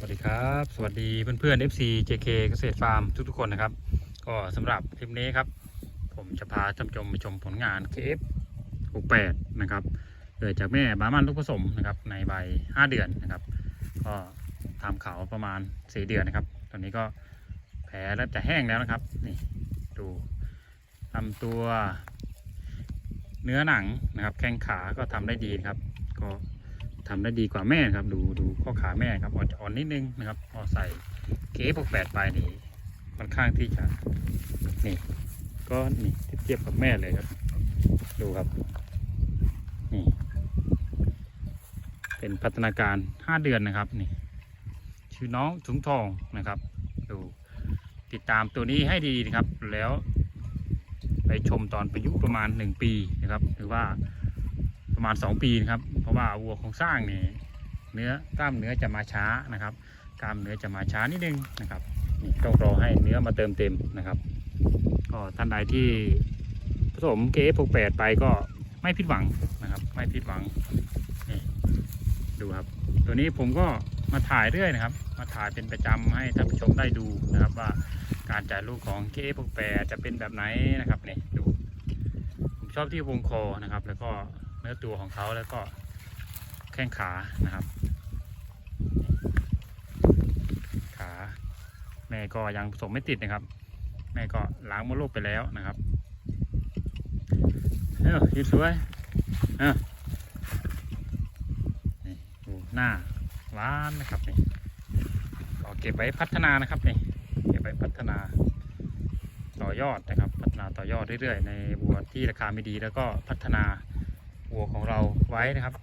สวัสดีครับ สวัสดีเพื่อนๆ FC JK เกษตรฟาร์มทุกๆคนนะครับ ก็สำหรับคลิปนี้ครับ ผมจะพาท่านผู้ชมไปชมผลงาน KF 68นะครับเกิดจากแม่บามันลูกผสมนะครับในใบ 5 เดือนนะครับ ก็ทำเขาประมาณ 4 เดือนนะครับ ตอนนี้ก็แผลเริ่มจะแห้งแล้วนะครับ นี่ดูลำตัวเนื้อหนังนะครับ แข้งขาก็ทำได้ดีครับ ก็ ทำได้ดีกว่าแม่ครับ ดูดูข้อขาแม่ครับอ่อนอ่อนนิดนึงนะครับพอใส่เก๋พวกแปดไปนี่ค่อนข้างที่จะนี่ก็นี่เทียบกับแม่เลยครับ ดูครับนี่เป็นพัฒนาการ5เดือนนะครับนี่ชื่อน้องถุงทองนะครับ ดูติดตามตัวนี้ให้ดีนะครับแล้ว ไปชมตอนประยุประมาณ1ปีนะครับหรือว่า ประมาณ 2 ปีนะครับ เพราะว่าวัวโครงสร้างนี่เนื้อกล้ามเนื้อจะมาช้านะครับ กล้ามเนื้อจะมาช้านิดนึงนะครับนี่ต้องรอให้เนื้อมาเติมเต็มนะครับ ก็ท่านใดที่ผสมเกฟกแปดไปก็ไม่ผิดหวังนะครับ ไม่ผิดหวังนี่ดูครับ ตัวนี้ผมก็มาถ่ายเรื่อยนะครับ มาถ่ายเป็นประจำให้ท่านผู้ชมได้ดูนะครับ ว่าการจ่ายลูกของเกฟกแปดจะเป็นแบบไหนนะครับนี่ดูผมชอบที่วงคอนะครับ แล้วก็ นื้อตัวของเขาแล้วก็แข้งขานะครับ ขา แม่ก็ยังผสมไม่ติดนะครับ แม่ก็ล้างมดลูกไปแล้วนะครับเออยืดสวยเออดูหน้าหวานนะครับนี่ก็เก็บไว้พัฒนานะครับนี่เก็บไว้พัฒนาต่อยอดนะครับ พัฒนาต่อยอดเรื่อยๆ ในวัวที่ราคาไม่ดีแล้วก็พัฒนา วัวของเราไว้นะครับ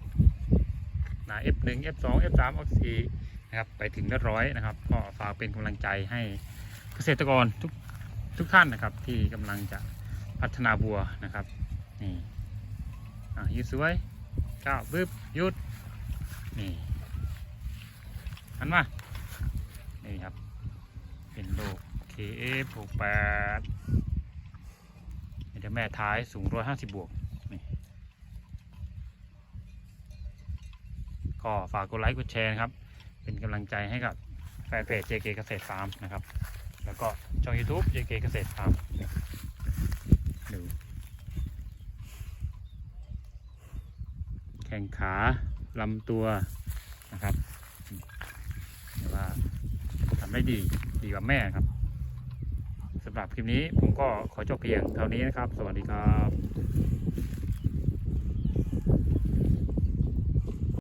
นะ F1 F2 F3 F4 นะครับไปถึงเรียบร้อยนะครับ ก็ฝากเป็นกำลังใจให้เกษตรกรทุกทุกท่านนะครับ ที่กำลังจะพัฒนาวัวนะครับนี่อะยืดสวยก้าวบึบยุดนี่หันมานี่ครับ เป็นโลก KF 68 เดี๋ยวแม่ท้ายสูง150บวกนี่ ก็ฝากกดไลค์กดแชร์นะครับ เป็นกำลังใจให้กับแฟนเพจ JK เกษตรฟาร์มนะครับ แล้วก็ช่อง YouTube JK เกษตรฟาร์มดูแข้งขาลำตัวนะครับแต่ว่าทำได้ดีดีกว่าแม่ครับสำหรับคลิปนี้ผมก็ขอจบเพียงเท่านี้นะครับ สวัสดีครับ